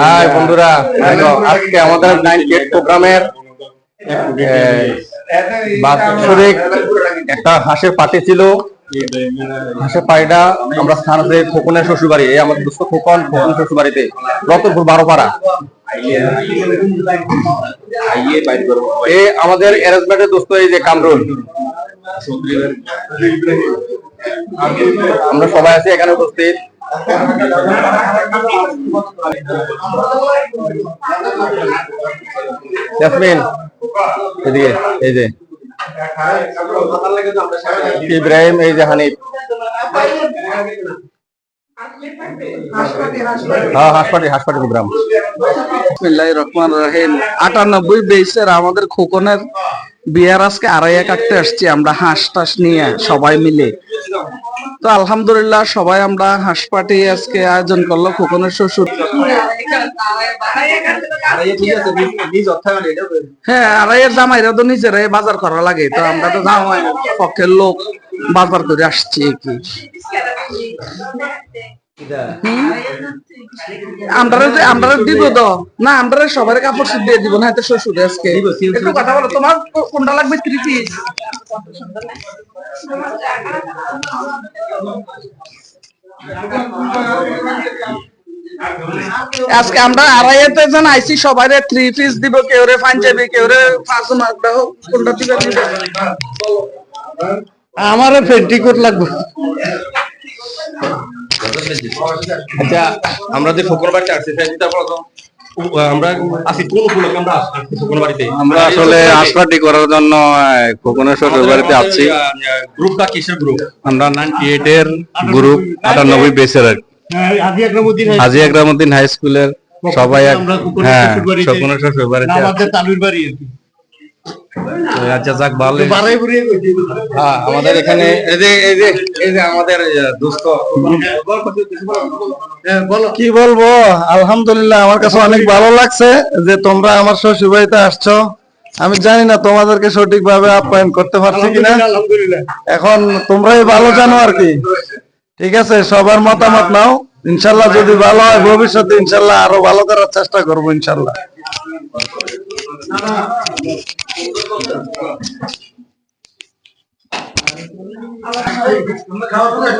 High বন্ধুরা আজকে আমাদের নাইন এইট প্রোগ্রামের বাৎসরিক একটা হাঁসের পার্টি ছিল। হাঁসের পাড়িটা আমরা স্থান খোকনের শ্বশুর বাড়ি এই দুস্থ খোকন খোকন শ্বশুর বাড়িতে রতনপুর বারো পাড়া এই আমাদের অ্যারেঞ্জমেন্টের দোস্ত এই যে কামরুল। আমরা সবাই আছি এখানে উপস্থিত। ইব্রাহিম এই যে। হানিফ হ্যাঁ আমাদের খোকনের বিয়ার আজকে আড়াইয়া কাটতে আসছি আমরা হাঁস টাস নিয়ে সবাই মিলে। তো আলহামদুলিল্লাহ সবাই আমরা হাঁস আজকে আয়োজন করল, খোকনের শ্বশুর। হ্যাঁ আর আড়াইয়ের জামাইরা তো নিজেরাই বাজার করা লাগে, তো আমরা তো জামাই পক্ষের লোক বাজার করে আসছি কি। আমরা আমরা দিব তো। না আমরা সবার কাপড় দিয়ে দিব না এত শ্বশুর আজকে। একটু কথা বলো তোমার কোনটা লাগবে থ্রি পিস আজকে আমরা আড়াইতে জন আইসি সবাই থ্রি পিস দিব কেউ রে পাঞ্জাবি কেউ রে হোক কোনটা দিবে দিবে। আমার পেন্টিকোট লাগবে। আচ্ছা আমরা যে ফকর বাড়িতে আসছি তাই যদি আপনারা তো- উ- আমরা আসি কোন উপলক্ষে আমরা আসছি ফকর বাড়িতে? আমরা আসলে হাসপাটি করার জন্য খোকনের শ্বশুর বাড়িতে আছি। গ্রুপটা কিসের গ্রুপ আমরা নাইনটি এইট এর গ্রুপ আটানব্বই বেসের আর হাজি হাই স্কুলের সবাই হ্যাঁ খোকনের শ্বশুর বাড়িতে আমাদের তালুর বাড়ি আর কি। আচ্ছা যাক ভালো হ্যাঁ আমাদের এখানে এই যে এই যে এই যে আমাদের দোস্ত। হ্যাঁ, বলো। কি বলব? আলহামদুলিল্লাহ আমার কাছে অনেক ভালো লাগছে যে তোমরা আমার শ্বশুর বাড়িতে আসছো। আমি জানি না তোমাদেরকে সঠিকভাবে আপ্যায়ন করতে পারছি কিনা। এখন তোমরাই ভালো জানো আর কি। ঠিক আছে সবার মতামত নাও। ইনশাল্লাহ যদি ভালো হয় ভবিষ্যতে ইনশাল্লাহ আরও ভালো করার চেষ্টা করব ইনশাল্লাহ। আমরা খাওয়া দাওয়া